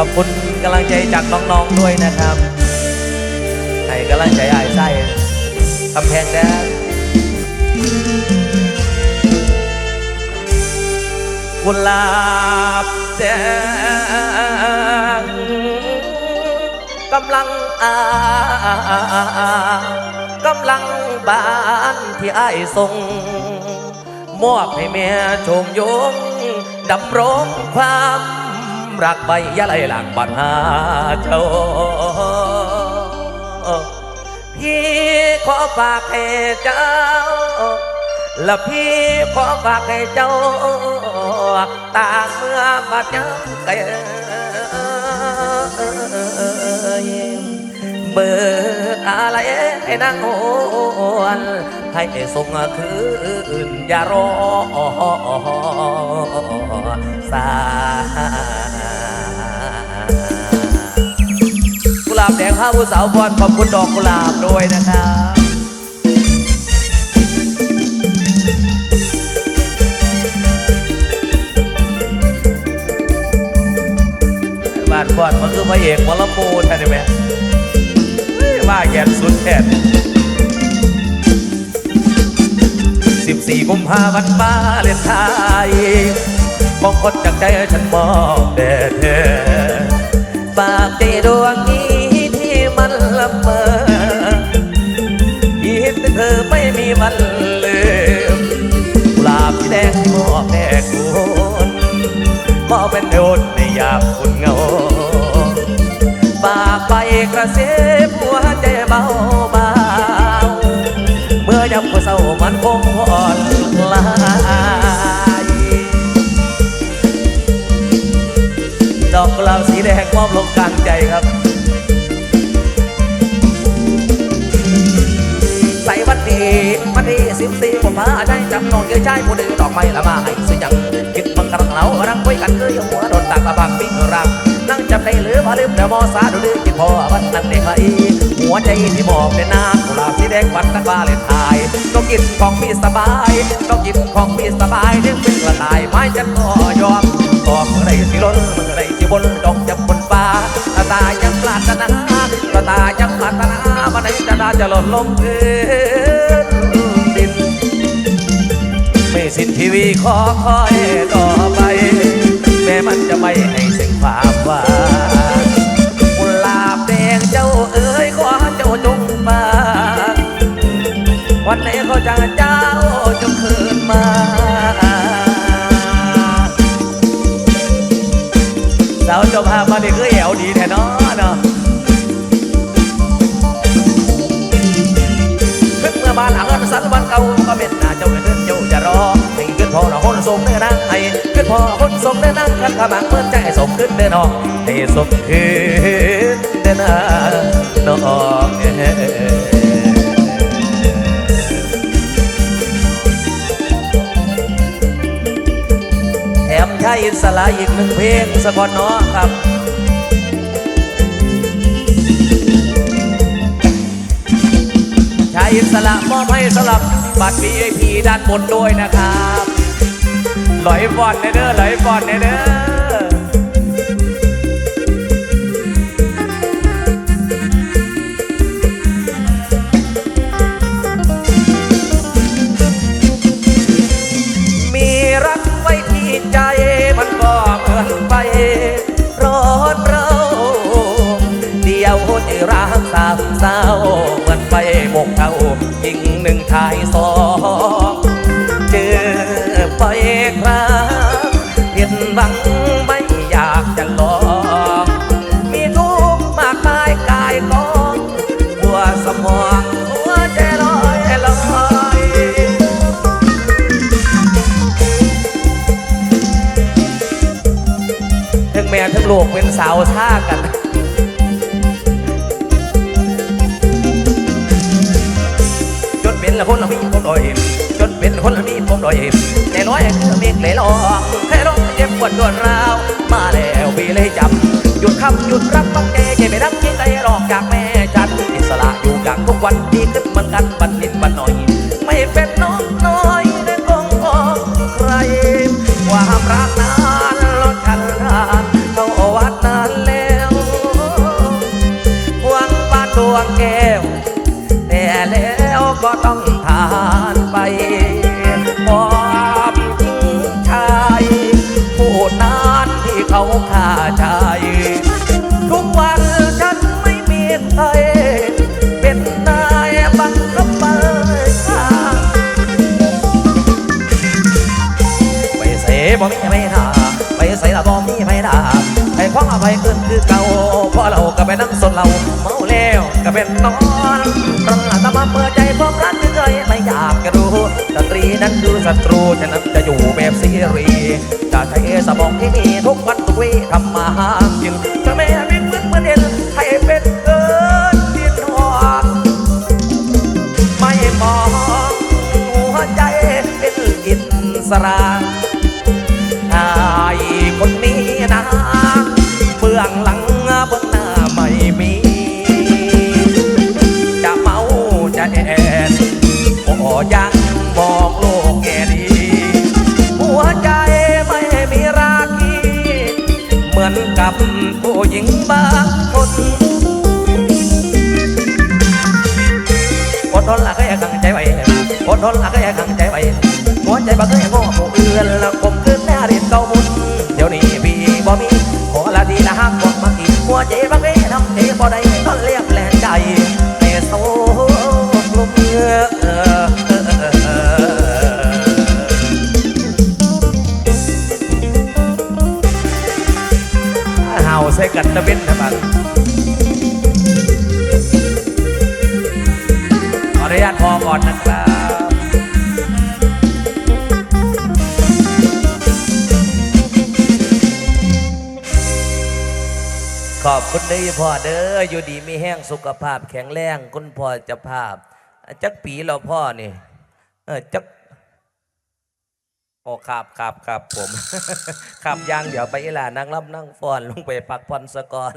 ขอบคุณกำลังใจจากน้องๆด้วยนะครับให้กำลังใจไอ้ายไส้กำแพงแดงกุหลาบแดงกำลังอากำลังบานที่ไอ้ายส่งมอบให้แม่ชมยงดำรงความ รักใบยะไหลหลังบันหาเจ้า พี่ขอฝากให้เจ้า และพี่ขอฝากให้เจ้า ตาเมื่อมาเจ้าเกเบอร์อะไรให้นางโอนให้ส่งคืนอย่ารอสา ผ้าผู้สาวบอลขอบคุณดอกกุหลาบด้วยนะครับบ้านบอลมันคือพระเอกมอลำมูท่านได้ไหมเฮ้ยว่าแย่สุดแท้สิบสี่กุมภาพันธ์มาเลนไทยมองคนจากใจฉันมองแด่เธอฝากใจดวง มันลืมกลาบที่แดงที่มอบแด่คุณมอบเป็นโดนในยามคุณเงาฝากไปกระเซิบหัวใจเบาเบาๆเมื่อยามคนเศร้ามันคงอ่อนลายดอกกุหลาบสีแดงมอบลงกลางใจครับ ดีวันดีสิบสี่ผมพาได้จำนองเยอะใจผู้ดื้อดอกไม้ละมาให้สุยังคิดบังกระเหลารังไว้กันคือยังหัวโดนตากระบางปิ้งรังนั่งจำได้หรือมาลืมแต่มอสาดูดื้อกินพอวันนั้นเด็กไอ้หัวใจที่มอบเป็นน้ำกุหลาบสีแดงวันตะกาเลนไทยต้องกินของพี่สบายต้องกินของพี่สบายเด็กเป็นกระต่ายไม้จันก็ยอมก็เมื่อไรสิล้นเมื่อไรสิบนดอกจำบนฟ้าตาตายังปรารถนาตาตายังปรารถนามันไหนจะได้จะหล่นลงพื้น ทีวีขอคอยต่อไป แม้มันจะไม่ให้สิ่งความหวานกุหลาบแดงเจ้าเอ๋ยขอเจ้าจงมาวันไหนเขาจะเจ้าจงคืนมาสาวเจ้าภาพมาเด็กคือแอวดีแท้เนาะเนาะขึ้นเมื่อบ้านหลังอันสันวันเก่าก็เป็นหน้าเจ้าเดินเจ้า คนส่งเนื้อนังให้ขึ้นพอคนส่งเนื้อนังกันขมังเมื่อใจส่งขึ้นเดินออกให้ส่งขึ้นเดินน้องเอ้แถมใช้อิสระอีกหนึ่งเพลงสะกอนเนาะครับชายอิสระมอบให้สำหรับบัตร VIP ด้านบนด้วยนะครับ ลอยบอลเด้อหลอยบอลเด้อมีรักไว้ที่ใจมันก็เหมือนไฟร้อนเราเดียวใจรักสามเศร้า หลูกเป็นสาวท่ากัน จนเป็นคนละมีผมดอยเอ็มจนเป็นคนละมีผมดอยเอ็มใจร้อยคือเมฆเลยลองให้ร้องเจ็บปวดรวดร้าว มาแล้วพี่เลยจำหยุดคำหยุดรักต้องแกเก็บไปรักยิ่งใจรอกจากแม่จันอิสระอยู่กับทุกวันดีขึ้นมือนกันบันนิดบันหน่อย ไม่เป็นน้อย เขาฆ่าใจ ทุกวันฉันไม่มีใครเป็นนายบังคับเปิดาไปเสีบ่มีไม่ด่าไปเส่บ่มีไม่ด่าไปความอาไปเกินคือเก่าเพราะเราก็ไปนั่งสนเราเมาแล้วก็เป็นนอนตลาดตะมาเปิดใจความรักเคยไม่อยากจะรู้ดนตรีนั้นคือศัตรูฉะนั้นจะอยู่แบบซีรีจะใช้สมองที่มี ทุกวันทุกวีทำมาหากินจะไม่ให้วิ่งเมือนเหมือนเด่นให้เป็นเกินเพียงนอนไม่มองหัวใจเป็นอินสระไอ้คนนี้นะเบื้องหลังเบื้องหน้าไม่มี จะเมาจะแอนก็ยังบอกโลก กับผู้หญิงบางคนอดทนละก็อย่าขังใจไว้อดทนละก็อย่าขังใจไว้หัวใจบักให้ง้อผู้อื่นละคมขึ้นแม่เรียนเก่ามุนเดี๋ยวนี้พี่บ่มี กันตะเบ็นนะบัดขออนุญาตพอก่อนนะครับขอบคุณเด้พ่อเด้ออยู่ดีมีแห้งสุขภาพแข็งแรงคุณพ่อจะภาพ จักปีเราพ่อนี่เออจัก โอ้ครับครับครับผม ครับยังเดี๋ยวไปอีหลานั่งรับนั่งฟอนลงไปพักผ่อนสะก่อน